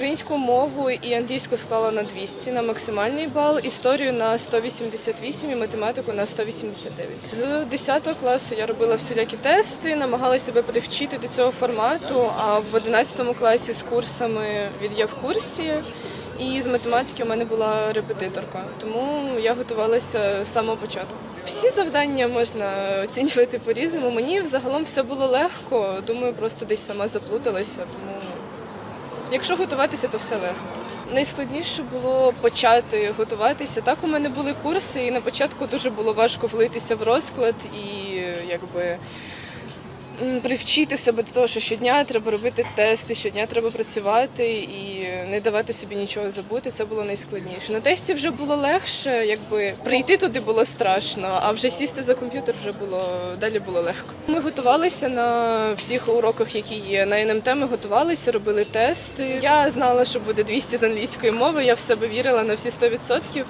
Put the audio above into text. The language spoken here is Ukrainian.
Українську мову і англійську склала на 200 на максимальний бал, історію на 188 і математику на 189. З 10 класу я робила всілякі тести, намагалася себе привчити до цього формату. А в 11 класі з курсами від я в курсі. І з математики у мене була репетиторка, тому я готувалася з самого початку. Всі завдання можна оцінювати по-різному. Мені взагалом все було легко. Думаю, просто десь сама заплуталася. Тому якщо готуватися, то все легко. Найскладніше було почати готуватися. Так у мене були курси, і на початку дуже було важко влитися в розклад і якби привчити себе до того, що щодня треба робити тести, щодня треба працювати і не давати собі нічого забути. Це було найскладніше. На тесті вже було легше, якби прийти туди було страшно, а вже сісти за комп'ютер вже було далі було легко. Ми готувалися на всіх уроках, які є. На НМТ ми готувалися, робили тести. Я знала, що буде 200 з англійської мови. Я в себе вірила на всі 100%.